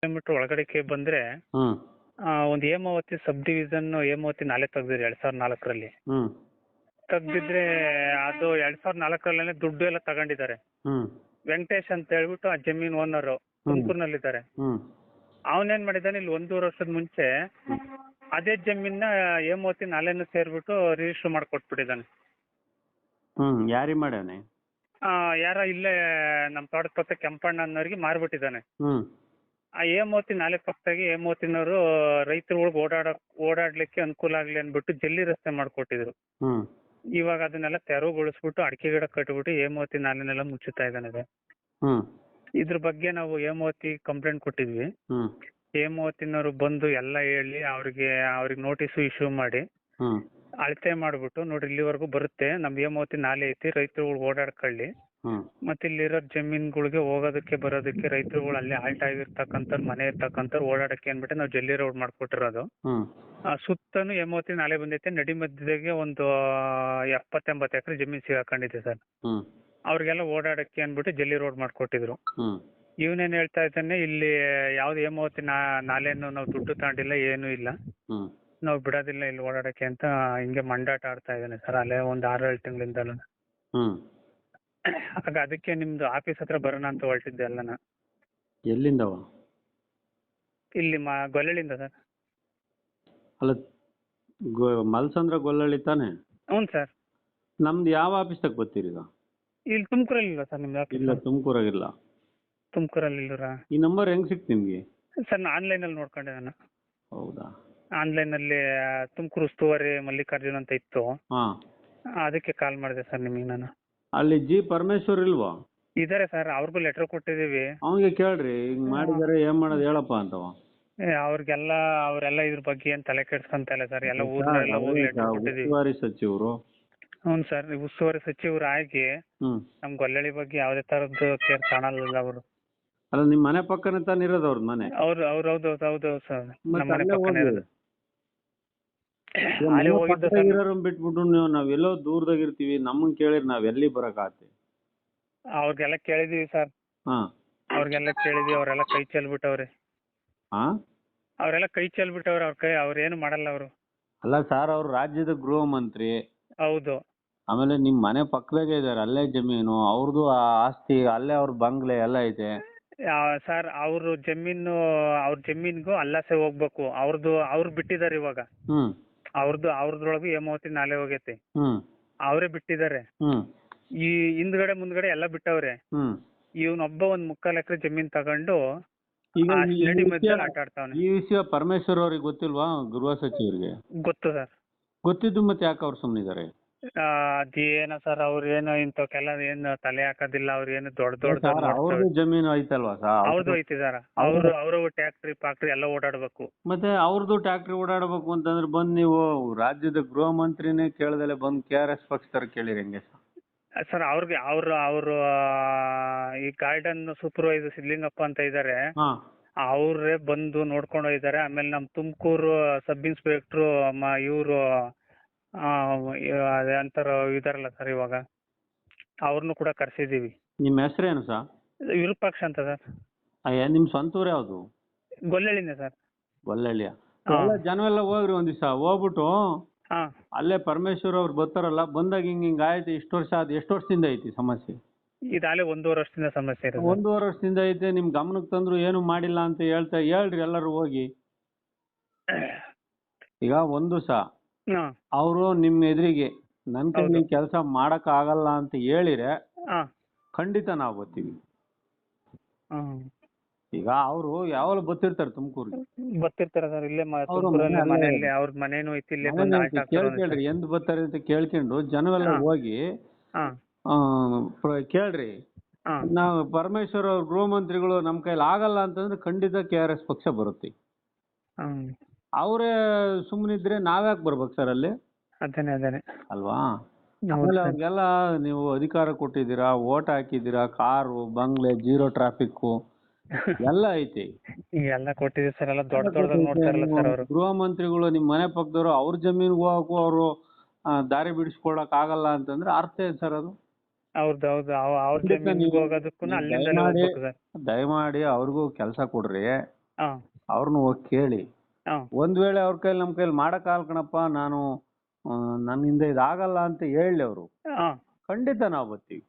Kilometre ಒಳಗಡೆಗೆ ಬಂದ್ರೆ ಹ್ಮ್. ಒಂದು ಹೇಮಾವತಿ ಸಬ್ ಡಿವಿಷನ್ ಹೇಮಾವತಿ ನಾಲೆ ತೆಗ್ದಿರಿ ಎರಡ್ ಸಾವಿರದ ನಾಲ್ಕರಲ್ಲಿ. ಹ್ಮ್. ತೆಗ್ದಿದ್ರೆ ಅದು ಎರಡ್ ಸಾವಿರದ ನಾಲ್ಕರಲ್ಲೇ ದುಡ್ಡು ಎಲ್ಲ ತಗೊಂಡಿದ್ದಾರೆ. ಹ್ಮ್. ವೆಂಕಟೇಶ್ ಅಂತ ಹೇಳ್ಬಿಟ್ಟು ಆ ಜಮೀನ್ ಓನರ್ ತುಮಕೂರಿನಲ್ಲಿದ್ದಾರೆ. ಹ್ಮ್. ಅವನೇನ್ ಮಾಡಿದಾನೆ ಇಲ್ಲಿ ಒಂದೂವರೆ ವರ್ಷದ ಮುಂಚೆ ಅದೇ ಜಮೀನ ಹೇಮಾವತಿ ನಾಲೆನೂ ಸೇರ್ಬಿಟ್ಟು ರಿಜಿಸ್ಟರ್ ಮಾಡ್ಕೊಟ್ಬಿಟ್ಟಿದ್ದಾನೆ. ಹ್ಮ್. ಯಾರಿಗೆ ಮಾಡ್ಯಾನೆ? ಆ, ಯಾರ ಇಲ್ಲೇ ನಮ್ಮ ತೋಟದ ಪಕ್ಕ ಕೆಂಪಣ್ಣ ಅನ್ನೋರಿಗೆ ಮಾರ್ಬಿಟ್ಟಿದ್ದಾನೆ. ಹ್ಮ್. ಆ ಹೇಮಾವತಿ ನಾಲೆ ಪಕ್ಕದಾಗೆ ಎ ಮೂವತ್ತಿನವರು ರೈತರುಗಳಿಗೆ ಓಡಾಡಕ್ ಓಡಾಡ್ಲಿಕ್ಕೆ ಅನುಕೂಲ ಆಗ್ಲಿ ಅಂದ್ಬಿಟ್ಟು ಜಲ್ಲಿ ರಸ್ತೆ ಮಾಡ್ಕೊಟ್ಟಿದ್ರು. ಹ್ಮ್. ಇವಾಗ ಅದನ್ನೆಲ್ಲ ತೆರವುಗೊಳಿಸ್ಬಿಟ್ಟು ಅಡಿಕೆ ಗಿಡ ಕಟ್ಬಿಟ್ಟು ಹೇಮಾವತಿ ನಾಲೆನೆಲ್ಲ ಮುಚ್ಚುತ್ತಾ ಇದ್ದಾನೆ. ಹ್ಮ್. ಇದ್ರ ಬಗ್ಗೆ ನಾವು ಹೇಮಾವತಿ ಕಂಪ್ಲೇಂಟ್ ಕೊಟ್ಟಿದ್ವಿ. ಹ್ಮ್. ಹೇಮಾವತಿನವರು ಬಂದು ಎಲ್ಲ ಹೇಳಿ ಅವ್ರಿಗೆ ಅವ್ರಿಗೆ ನೋಟಿಸ್ ಇಶ್ಯೂ ಮಾಡಿ ಹ್ಮ್. ಅಳತೆ ಮಾಡ್ಬಿಟ್ಟು ನೋಡ್ರಿ ಇಲ್ಲಿವರೆಗೂ ಬರುತ್ತೆ ನಮ್ ಹೇಮಾವತಿ ನಾಲೆ ಐತಿ ರೈತರುಗಳು ಓಡಾಡ್ಕೊಳ್ಳಿ. ಮತ್ತೆ ಇಲ್ಲಿರೋ ಜಮೀನುಗಳಿಗೆ ಹೋಗೋದಕ್ಕೆ ಬರೋದಕ್ಕೆ ರೈತರುಗಳು ಅಲ್ಲಿ ಹಾಲ್ಟ್ ಆಗಿರ್ತಕ್ಕಂತ ಮನೆ ಇರ್ತಕ್ಕಂತ ಓಡಾಡಕ್ಕೆ ಅಂದ್ಬಿಟ್ಟು ನಾವು ಜಲ್ಲಿ ರೋಡ್ ಮಾಡ್ಕೊಟ್ಟಿರೋದು. ಆ ಸುತ್ತನೂ ಹೇಮಾವತಿ ನಾಲೆ ಬಂದೈತೆ ನಡಿ ಮಧ್ಯದಾಗೆ ಒಂದು ಎಪ್ಪತ್ತೆಂಬತ್ತು ಎಕರೆ ಜಮೀನು ಸಿಗಾಕೊಂಡಿದೆ ಸರ್. ಅವ್ರಿಗೆಲ್ಲ ಓಡಾಡಕ್ಕೆ ಅಂದ್ಬಿಟ್ಟು ಜಲ್ಲಿ ರೋಡ್ ಮಾಡ್ಕೊಟ್ಟಿದ್ರು. ಇವನೇನ್ ಹೇಳ್ತಾ ಇದ್ದಾನೆ ಇಲ್ಲಿ ಯಾವ್ದು ಹೇಮಾವತಿ ನಾ ನಾಲೆಯನ್ನು ನಾವು ದುಡ್ಡು ತಗೊಂಡಿಲ್ಲ ಏನು ಇಲ್ಲ. ನಾವು ಬಿಡೋದಿಲ್ಲ ಇಲ್ಲಿ ಓಡಾಡಕ್ಕೆ ಅಂತ ಹಿಂಗೆ ಮಂಡಾಟ ಆಡ್ತಾ ಇದ್ದಾನೆ ಸರ್ ಅಲ್ಲೇ ಒಂದ್ ಆರು ಏಳು ತಿಂಗಳಿಂದಲೂ. ಆಗ ಅದಕ್ಕೆ ನಿಮ್ದು ಆಫೀಸ್ ಹತ್ರ ಬರೋಣ ಅಂತ ಹೊರಟಿದ್ದೆ ಅಲ್ಲನ? ಎಲ್ಲಿಂದವ? ಇಲ್ಲಿ ಮಾ ಗೊಲ್ಲಳಿಂದ ಸರ್. ಅಲ್ಲ ಗೊ- ಮಲ್ಸಂದ್ರ ಗೊಲ್ಲಳ್ಳಿ ತಾನೆ? ಹ್ಞೂ ಸರ್. ನಮ್ದು ಯಾವ ಆಫೀಸ್ದಾಗ ಬರ್ತೀರಿ ಈಗ? ಇಲ್ಲಿ ತುಮಕೂರಲ್ಲಿ ಇಲ್ಲ ಸರ್ ನಿಮ್ದು ಇಲ್ಲ ಆಫೀಸ್ ತುಮಕೂರಾಗಿಲ್ಲ. ತುಮಕೂರಲ್ಲಿ ಇಲ್ಲರಾ ಈ ನಂಬರ್ ಹೆಂಗ್ ಸಿಕ್ತು ನಿಮ್ಗೆ? ಸರ್ ನಾನು ಆನ್ಲೈನಲ್ಲಿ ನೋಡ್ಕೊಂಡೆ ನಾನು. ಹೌದಾ? ಆನ್ಲೈನಲ್ಲಿ ತುಮಕೂರು ಉಸ್ತುವಾರಿ ಮಲ್ಲಿಕಾರ್ಜುನ್ ಅಂತ ಇತ್ತು. ಹಾ. ಅದಕ್ಕೆ ಕಾಲ್ ಮಾಡಿದೆ ಸರ್ ನಿಮಗೆ ನಾನು. ಅಲ್ಲಿ ಜಿ ಪರಮೇಶ್ವರ್ ಇಲ್ವಾ? ಇದಾರೆ ಸರ್ ಅವ್ರಿಗೂ ಲೆಟರ್ ಕೊಟ್ಟಿದ್ದೀವಿ. ಅವನಿಗೆ ಕೇಳ್ರಿ ಹಿಂಗ್ ಮಾಡಿದಾರೆ ಏನ್ ಮಾಡೋದು ಹೇಳಪ್ಪ ಅಂತವ ಏ, ಅವ್ರಿಗೆಲ್ಲ ಅವರೆಲ್ಲ ಇದ್ರ ಬಗ್ಗೆ ಏನ್ ತಲೆ ಕೆಡ್ಸ್ಕೊಂತ ಇಲ್ಲ ಸರ್ ಎಲ್ಲ ಊರ್ನೆಲ್ಲ ಹೋಗಿ ಲೆಟರ್ ಕೊಟ್ಟಿದ್ದೀವಿ. ಉಸ್ತುವಾರಿ ಸಚಿವರು. ಹ್ಞೂ ಸರ್ ಉಸ್ತುವಾರಿ ಸಚಿವರು ಆಗಿ ಹ್ಮ್. ನಮ್ ಗೊಲ್ಲಳಿ ಬಗ್ಗೆ ಯಾವ್ದೇ ತರದ್ದು ಕೇರ್ ಕಾಣಲ್ಲ ಅವರು. ಅಲ್ಲ ನಿಮ್ ಮನೆ ಪಕ್ಕನೆ ತಾನೇ ಇರೋದು ಅವ್ರ ಮನೆ? ಅವ್ರು ಅವ್ರು ಹೌದು ಹೌದು ಹೌದು ಸರ್ ಮತ್ತೆ ನಮ್ಮ ಮನೆ ಅಲ್ಲೇ ಪಕ್ಕನೇ. ಇರೋದು. ಅಲ್ಲಿ ಹೋಗಿದ್ದೆ ಸರ್ ಬಿಟ್ಬಿಟ್ಟು ನೀವು ನಾವೆಲ್ಲೋ ದೂರದಾಗ ಇರ್ತೀವಿ ನಮ್ಮನ್ ಕೇಳಿರಿ ನಾವ್ ಎಲ್ಲಿ ಬರಕ್ ಆತಿ? ಅವ್ರಿಗೆಲ್ಲ ಕೇಳಿದೀವಿ ಸರ್. ಹಾ. ಅವ್ರಿಗೆಲ್ಲ ಕೇಳಿದೀವಿ ಅವರೆಲ್ಲ ಕೈ ಚೆಲ್ಬಿಟ್ಟವ್ರೆ ಹಾ? ಅವರೆಲ್ಲ ಕೈ ಚೆಲ್ಬಿಟ್ಟವ್ರೆ ಅವ್ರ ಕೈ ಅವ್ರೇನು ಮಾಡಲ್ಲ ಅವರು. ಅಲ್ಲ ಸರ್ ಅವ್ರ ರಾಜ್ಯದ ಗೃಹ ಮಂತ್ರಿ. ಹೌದು. ಆಮೇಲೆ ನಿಮ್ ಮನೆ ಪಕ್ಕದಾಗೆ ಇದಾರೆ ಅಲ್ಲೇ ಜಮೀನು ಅವ್ರದ್ದು ಆ ಆಸ್ತಿ ಅಲ್ಲೇ ಅವ್ರ ಬಂಗ್ಲೆ ಎಲ್ಲ ಐತೆ. ಸರ್ ಅವ್ರ ಜಮೀನು ಅವ್ರ ಜಮೀನ್ಗೂ ಅಲ್ಲಾಸೆ ಹೋಗ್ಬೇಕು ಅವ್ರದ್ದು ಅವ್ರು ಬಿಟ್ಟಿದ್ದಾರೆ ಇವಾಗ. ಹ್ಮ್. ಅವ್ರದ್ದು ಅವ್ರದ್ರೊಳಗೂ ಹೇಮಾವತಿ ನಾಲೆ ಹೋಗೈತಿ. ಹ್ಮ್. ಅವರೇ ಬಿಟ್ಟಿದ್ದಾರೆ. ಹ್ಮ್. ಈ ಹಿಂದ್ಗಡೆ ಮುಂದ್ಗಡೆ ಎಲ್ಲ ಬಿಟ್ಟವ್ರೆ. ಹ್ಮ್. ಇವನೊಬ್ಬ ಒಂದ್ ಮುಕ್ಕಾಲ್ ಎಕರೆ ಜಮೀನ್ ತಗೊಂಡು ಈಗ ಆ ಈ ನಡಿ ವಿಷಯ- ಮಧ್ಯದಲ್ಲಿ ಆಟ ಆಡ್ತಾವನೆ. ಈ ವಿಷಯ ಪರಮೇಶ್ವರ್ ಅವ್ರಿಗೆ ಗೊತ್ತಿಲ್ವಾ? ಗೃಹ ಸಚಿವರಿಗೆ? ಗೊತ್ತು ಸರ್. ಗೊತ್ತಿದ್ದು ಮತ್ತೆ ಯಾಕೆ ಅವ್ರು ಸುಮ್ಮನಿದ್ದಾರೆ ಅದೇನೋ ಸರ್ ಅವ್ರೇನು ಇಂಥವಕ್ಕೆಲ್ಲ ಏನು ತಲೆ ಹಾಕೋದಿಲ್ಲ ಅವ್ರೇನು ದೊಡ್ಡ ದೊಡ್ಡ ಅವ್ರದ್ದು ಜಮೀನು ಐತಲ್ವಾ ಸರ್ ಐತಿ ಸರ್ ಅವ್ರು ಅವರು ಟ್ಯಾಕ್ಟ್ರಿ ಪಾಕ್ಟ್ರಿ ಎಲ್ಲ ಓಡಾಡ್ಬೇಕು. ಮತ್ತೆ ಅವ್ರದ್ದು ಟ್ಯಾಕ್ಟ್ರಿ ಓಡಾಡ್ಬೇಕು ಅಂತಂದ್ರೆ ಬಂದ್ ನೀವು ರಾಜ್ಯದ ಗೃಹ ಮಂತ್ರಿನೇ ಕೇಳ್ದಲೆ ಬಂದ್ ಕೆ ಆರ್ ಎಸ್ ಪಕ್ಷದವ್ರು ಕೇಳಿರಿ ಹೆಂಗೆ ಸರ್ ಸರ್ ಅವ್ರಿಗೆ ಅವ್ರು ಅವರು ಈ ಗಾರ್ಡನ್ ಸೂಪರ್ವೈಸರ್ ಸಿದ್ಲಿಂಗಪ್ಪ ಅಂತ ಇದ್ದಾರೆ ಹಾ. ಅವ್ರೇ ಬಂದು ನೋಡ್ಕೊಂಡು ಹೋಗಿದ್ದಾರೆ. ಆಮೇಲೆ ನಮ್ಮ ತುಮಕೂರು ಸಬ್ ಇನ್ಸ್ಪೆಕ್ಟ್ರು ಇವರು ಅದೇ ಅಂತಾರ ಇದಾರಲ್ಲ ಸರ್ ಇವಾಗ. ಅವ್ರನ್ನೂ ಕೂಡ ಕರೆಸಿದೀವಿ ನಿಮ್ಮ ಹೆಸರೇನು ಸರ್ ವಿರೂಪಾಕ್ಷ ಅಂತ ಸರ್ ಅಯ್ಯ ನಿಮ್ ಸ್ವಂತ ಊರು ಯಾವ್ದು? ಗೊಲ್ಲಳ್ಳಿನೇ ಸರ್ ಗೊಲ್ಲಳ್ಳಿಯ? ಜನ ಎಲ್ಲ ಜನವೆಲ್ಲ ಹೋಗ್ರಿ ಒಂದ್ ದಿವಸ ಹೋಗ್ಬಿಟ್ಟು ಹಾ ಅಲ್ಲೇ ಪರಮೇಶ್ವರ್ ಅವ್ರು ಬರ್ತಾರಲ್ಲ ಬಂದಾಗ ಹಿಂಗ್ ಹಿಂಗ್ ಆಯ್ತು ಇಷ್ಟು ವರ್ಷ ಆದ್ ಎಷ್ಟು ವರ್ಷದಿಂದ ಐತಿ ಸಮಸ್ಯೆ? ಇದಾಗಲೇ ಒಂದೂವರೆ ವರ್ಷದಿಂದ ಸಮಸ್ಯೆ ಇದೆ ಸರ್. ಒಂದೂವರೆ ವರ್ಷದಿಂದ ಐತೆ ನಿಮ್ ಗಮನಕ್ಕೆ ತಂದ್ರು ಏನು ಮಾಡಿಲ್ಲ ಅಂತ ಹೇಳ್ತಾ ಹೇಳ್ರಿ ಎಲ್ಲರೂ ಹೋಗಿ. ಈಗ ಒಂದು ಸಹ ಹಾ. ಅವರು ನಿಮ್ ಎದುರಿಗೆ ನನ್ ಕೈಲಿ ಕೆಲಸ ಮಾಡಕ್ ಆಗಲ್ಲ ಅಂತ ಹೇಳಿದ್ರೆ ಹಾ. ಖಂಡಿತ ನಾವು ಬರ್ತೀವಿ. ಹ್ಮ್ ಈಗ ಅವರು ಯಾವಾಗಲೂ ಬರ್ತಿರ್ತಾರೆ ತುಮಕೂರಿಗೆ. ಬರ್ತಿರ್ತಾರ ಸರ್ ಇಲ್ಲೇ ಮ- ಅವ್ರ ತುಮಕೂರಲ್ಲಿ ಮನೆ ಮನೆಯಲ್ಲಿ ಅವ್ರ ಮನೇನು ಐತಿ ಇಲ್ಲೇ ಬಂದು ಆಟ ಆಗ್ತಾರೆ ಕೇಳ್ಕೇಳ್ರಿ ಎಂದ್ ಬರ್ತಾರೆ ಅಂತ ಕೇಳ್ಕೊಂಡು ಜನವೆಲ್ಲ ಹಾ. ಹೋಗಿ ಹಾ. ಆ, ಪ್ರ- ಕೇಳ್ರಿ. ನಾವ್ ನಾವು ಪರಮೇಶ್ವರ್ ಅವ್ರ ಗೃಹ ಮಂತ್ರಿಗಳು ನಮ್ ಕೈಲಿ ಆಗಲ್ಲ ಅಂತಂದ್ರೆ ಖಂಡಿತ ಕೆ ಆರ್ ಎಸ್ ಪಕ್ಷ ಬರುತ್ತೆ. ಹ್ಮ್. ಅವರೇ ಸುಮ್ಮನಿದ್ರೆ ನಾವ್ಯಾಕೆ ಬರ್ಬೇಕು ಸರ್ ಅಲ್ಲಿ? ಅದೇನೆ ಅದೇನೆ. ಅಲ್ವಾ? ಆಮೇಲೆ ಅವ್ರಿಗೆಲ್ಲ ನೀವು ಅಧಿಕಾರ ಕೊಟ್ಟಿದ್ದೀರಾ ಓಟ್ ಹಾಕಿದ್ದೀರಾ ಕಾರು ಬಂಗ್ಲೆ ಜೀರೋ ಟ್ರಾಫಿಕ್ ಎಲ್ಲ ಐತಿ. ಎಲ್ಲ ಕೊಟ್ಟಿದ್ದೀವಿ ಸರ್ ಎಲ್ಲ ದೊಡ್ಡ ದೊಡ್ಡದಾಗಿ ನೋಡ್ತಾರಲ್ಲ ಸರ್ ಅವರು. ಗೃಹ ಮಂತ್ರಿಗಳು ನಿಮ್ಮ ಮನೆ ಪಕ್ಕದವರು ಅವ್ರ ಜಮೀನಿಗೆ ಹೋಗಕ್ಕೂ ಅವರು ದಾರಿ ಬಿಡಿಸ್ಕೊಳಕ್ ಆಗಲ್ಲ ಅಂತಂದ್ರೆ ಅರ್ಥ ಏನ್ ಸರ್ ಅದು? ಹೌದು ಹೌದು. ಅವ- ಅವ್ರ ಖಂಡಿತ ಜಮೀನಿಗೆ ನೀವು- ಹೋಗೋದಕ್ಕೂ ನೀವು ದಯಮಾಡಿ- ಅವ್ರಿಗೂ ಕೆಲಸ ಕೊಡ್ರಿ. ಅವ್ರನ್ನ ಹೋಗಿ ಕೇಳಿ. ಒಂದ್ ವೇಳೆ ಅವ್ರ ಕೈಲಿ ನಮ್ ಕೈಲಿ ಮಾಡಕ್ಕಾಗಲ್ಲ ಕಣಪ್ಪ ನಾನು ನನ್ನ ನನ್ನಿಂದ ಇದಾಗಲ್ಲ ಅಂತ ಹೇಳಿ ಅವರು ಖಂಡಿತ ನಾವು ಬರ್ತೀವಿ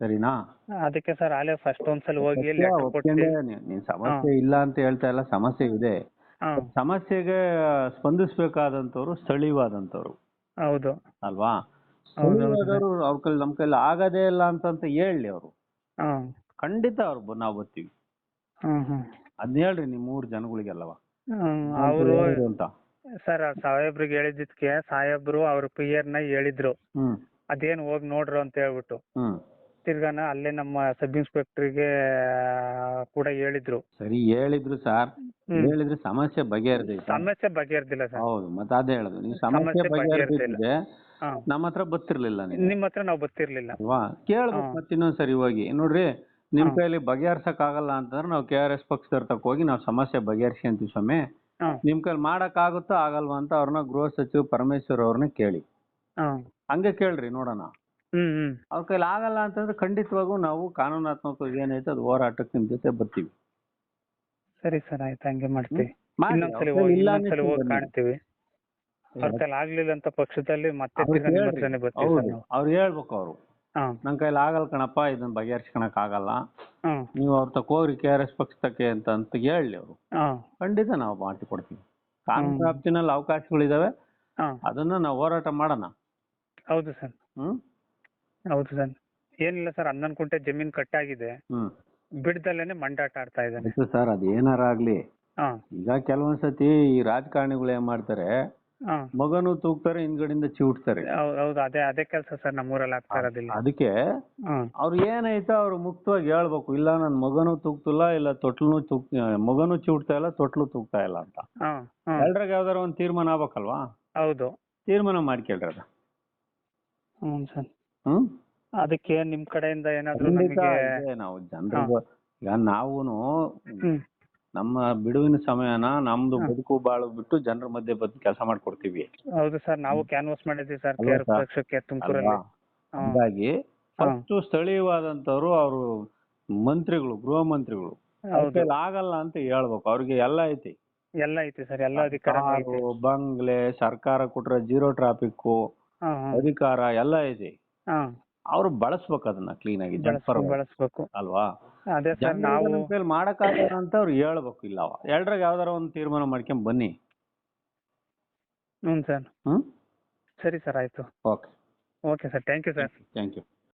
ಸರಿನಾ? ಅದಕ್ಕೆ ಸರ್ ಅಲ್ಲೇ ಫಸ್ಟ್ ಒಂದ್ಸಲ ಹೋಗಿ ನೀನ್ ಸಮಸ್ಯೆ ಇಲ್ಲ ಅಂತ ಹೇಳ್ತಾ ಇಲ್ಲ ಸಮಸ್ಯೆ ಇದೆ. ಸಮಸ್ಯೆಗೆ ಸ್ಪಂದಿಸ್ಬೇಕಾದಂತವ್ರು ಸ್ಥಳೀಯವಾದಂತವ್ರು ಹೌದು. ಅಲ್ವಾ. ಸ್ಥಳೀಯವಾದವರು ಅವ್ರ ಕೈಲಿ ನಮ್ ಕೈಲಿ ಆಗದೇ ಇಲ್ಲ ಅಂತ ಹೇಳಿ ಅವರು. ಖಂಡಿತ ಅವ್ರು ನಾವು ಬರ್ತೀವಿ ಅದ್ನ ಹೇಳ್ರಿ ನಿಮ್ ಮೂರ್ ಜನಗಳಿಗೆಲ್ಲವ. ಅವರು ಅಂತ. ಸರ್ ಸಾಹೇಬ್ರಿಗೆ ಹೇಳಿದ್ದಕ್ಕೆ ಸಾಹೇಬ್ರು ಅವ್ರ ಪಿಯರ್ನ ಹೇಳಿದ್ರು. ಹ್ಮ್. ಅದೇನ್ ಹೋಗಿ ನೋಡ್ರು ಅಂತ ಹೇಳ್ಬಿಟ್ಟು. ಹ್ಮ್. ತಿರ್ಗಾನ ಅಲ್ಲೇ ನಮ್ಮ ಸಬ್ ಇನ್ಸ್ಪೆಕ್ಟರ್ಗೆ ಕೂಡ ಹೇಳಿದ್ರು. ಸರಿ ಹೇಳಿದ್ರು ಸರ್. ಹೇಳಿದ್ರು ಹೇಳಿದ್ರೆ ಸಮಸ್ಯೆ ಬಗೆಹರಿದೈತೆ. ಸಮಸ್ಯೆ ಬಗೆಹರ್ದಿಲ್ಲ ಸರ್. ಹೌದು ಮತ್ತೆ ಅದೇ ಹೇಳುದು. ನೀವು ಸಮಸ್ಯೆ ಸಮಸ್ಯೆ ನಮ್ಮತ್ರ ಹಾ. ನಮ್ಮ ಹತ್ರ ಬರ್ತಿರ್ಲಿಲ್ಲ ನೀವು ನಿಮ್ ಹತ್ರ ನಾವು ಬತ್ತಿರ್ಲಿಲ್ಲ ಅಲ್ವಾ? ಕೇಳ್ಬೇಕು. ಮತ್ತೆ ಇನ್ನೊಂದ್ಸರಿ ಹೋಗಿ. ನೋಡ್ರಿ ನಿಮ್. ಕೈಲಿ ಬಗೆಹರ್ಸಕ್ ಆಗಲ್ಲ ಅಂತಂದ್ರೆ ನಾವು ಕೆ ಆರ್ ಎಸ್ ಪಕ್ಷದವ್ರ ತಕ್ಕ ಹೋಗಿ ನಾವು ಸಮಸ್ಯೆ ಬಗೆಹರಿಸ್ಕೊಂತೀವಿ ಸ್ವಾಮಿ. ಹಾ. ನಿಮ್ ಕೈಲಿ ಮಾಡಕ್ ಆಗುತ್ತೋ ಆಗಲ್ವಾ ಅಂತ ಅವ್ರನ್ನ ಗೃಹ ಸಚಿವ ಪರಮೇಶ್ವರ್ ಅವ್ರನ್ನ ಕೇಳಿ. ಹಂಗೆ ಕೇಳ್ರಿ ನೋಡೋಣ. ಅವ್ರ ಕೈಲಿ ಆಗಲ್ಲ ಅಂತಂದ್ರೆ ಖಂಡಿತವಾಗೂ ನಾವು ಕಾನೂನಾತ್ಮಕ ಏನೈತೆ ಅದು ಹೋರಾಟಕ್ಕೆ ನಿಮ್ ಜೊತೆ ಬರ್ತೀವಿ. ಸರಿ ಸರ್ ಆಯ್ತು. ಹಂಗೆ ಮಾಡ್ತೀವಿ. ಕಾಣ್ತೀವಿ. ಆಗ್ಲಿಲ್ಲ ಅಂತ ಪಕ್ಷದಲ್ಲಿ ಮತ್ತೆ ಅವ್ರು ಹೇಳ್ಬೇಕು ಅವರು. ಹಾ. ನನ್ ಕೈಲಿ ಆಗಲ್ಲ ಕಣಪ್ಪ ಇದನ್ನ ಬಗೆಹರಿಸ್ಕೊಳಕ್ ಆಗಲ್ಲ. ಹಾ. ನೀವು ಅವ್ರ ತಕ್ಕ ಹೋಗ್ರಿ ಕೆ ಆರ್ ಎಸ್ ಪಕ್ಷಕ್ಕೆ ಅಂತ ಅಂತ ಹೇಳಿ ಅವರು. ಹಾ. ಖಂಡಿತ ನಾವು ಮಾಡಿ ಕೊಡ್ತೀವಿ. ಕಾಂಗ್ರೆಸ್. ವ್ಯಾಪ್ತಿನಲ್ಲಿ ಅವಕಾಶಗಳಿದಾವೆ. ಹಾ. ಅದನ್ನ ನಾವು ಹೋರಾಟ ಮಾಡೋಣ. ಹೌದು ಸರ್. ಹ್ಮ್. ಹೌದು ಸರ್. ಏನಿಲ್ಲ ಸರ್ ಹನ್ನೊಂದು ಕುಂಟೆ ಜಮೀನ್ ಕಟ್ಟಾಗಿದೆ. ಹ್ಮ್. ಬಿಡ್ದಲ್ಲೇನೆ ಮಂಡಾಟ ಆಡ್ತಾ ಇದ್ದಾನೆ ಆಯ್ತು ಸರ್ ಅದ್ ಏನಾರ ಆಗ್ಲಿ. ಹಾ. ಈಗ ಕೆಲವೊಂದ್ಸತಿ ಈ ರಾಜಕಾರಣಿಗಳು ಏನ್ ಮಾಡ್ತಾರೆ ಮಗನು ತೂಗ್ತಾರೆ ಹಿಂದ್ಗಡೆಯಿಂದ ಚಿವುಟ್ತಾರೆ. ಹೌದ್- ಹೌದು. ಅದೇ ಅದೇ ಕೆಲಸ ಸರ್ ನಮ್ಮೂರಲ್ಲಿ ಆಗ್ತಾ ಇರೋದಿಲ್ಲ. ಅದಕ್ಕೆ ಅವರು ಅವ್ರು ಏನೈತೋ ಅವ್ರು ಮುಕ್ತವಾಗಿ ಹೇಳ್ಬೇಕು. ಇಲ್ಲ ನನ್ ಮಗನು ತೂಗ್ತಿಲ್ಲ ಇಲ್ಲ ತೊಟ್ಲು ತೂಗ್ ಮಗನು ಚಿವುಟ್ತಾ ಇಲ್ಲ ತೊಟ್ಲು ತೂಗ್ತಾ ಇಲ್ಲ ಅಂತ. ಹಾ ಹಾ. ಎಲ್ರಾಗ ಯಾವ್ದಾರ ಒಂದ್ ತೀರ್ಮಾನ ಆಗ್ಬೇಕಲ್ವಾ? ಹೌದು. ತೀರ್ಮಾನ ಮಾಡ್ಕೇಳ್ರಿ ಅದ. ಹ್ಞೂ ಸರ್. ಹ್ಮ್? ಅದಕ್ಕೆ ನಿಮ್ ಕಡೆಯಿಂದ ಏನಾದ್ರು ಖಂಡಿತ ನಮಗೆ ಇದೆ. ನಾವು ಜನರಿಗೆ ಈಗ ನಾವೂನು ಹ್ಮ್. ನಮ್ಮ ಬಿಡುವಿನ ಸಮಯನ ನಮ್ದು. ಬದುಕು ಬಾಳು ಬಿಟ್ಟು ಜನರ ಮಧ್ಯೆ ಬಂದು ಕೆಲಸ ಮಾಡ್ಕೊಡ್ತೀವಿ. ಹೌದು ಸರ್ ನಾವು ಕ್ಯಾನ್ವಾಸ್ ಮಾಡಿದ್ವಿ ಸರ್ ಕೇರ್? ಪಕ್ಷಕ್ಕೆ ತುಮಕೂರಲ್ಲಿ. ಹಾಗಾಗಿ ಫಸ್ಟ್ ಸ್ಥಳೀಯವಾದಂತವ್ರು ಅವರು ಮಂತ್ರಿಗಳು ಗೃಹ ಮಂತ್ರಿಗಳು ಆಗಲ್ಲ ಅಂತ ಹೇಳ್ಬೇಕು ಅವ್ರಿಗೆ ಎಲ್ಲ ಐತಿ. ಎಲ್ಲ ಐತಿ ಸರ್ ಎಲ್ಲ ಅಧಿಕಾರ ಬಂಗ್ಲೆ ಸರ್ಕಾರ ಕೊಟ್ರ ಜೀರೋ ಟ್ರಾಫಿಕ್ ಅಧಿಕಾರ ಎಲ್ಲ ಐತಿ. ಅವ್ರು ಬಳಸ್ಬೇಕು ಅದನ್ನ ಕ್ಲೀನ್ ಆಗಿ ಬಳಸ್ಬೇಕು. ಅಲ್ವಾ? ಅದೇ ಸರ್ ನಾವು ಕೈಲಿ ಮಾಡಕ್ಕಾಗಲ್ಲ ಅಂತ ಅವ್ರು ಹೇಳ್ಬೇಕು ಇಲ್ಲ ಎಲ್ರಾಗ ಯಾವ್ದಾರ ಒಂದು ತೀರ್ಮಾನ ಮಾಡ್ಕೊಂಡ್ ಬನ್ನಿ. ಹ್ಞೂ ಸರ್. ಹ್ಮ್? ಸರಿ ಸರ್ ಆಯ್ತು. Okay. Okay sir thank you sir. Thank you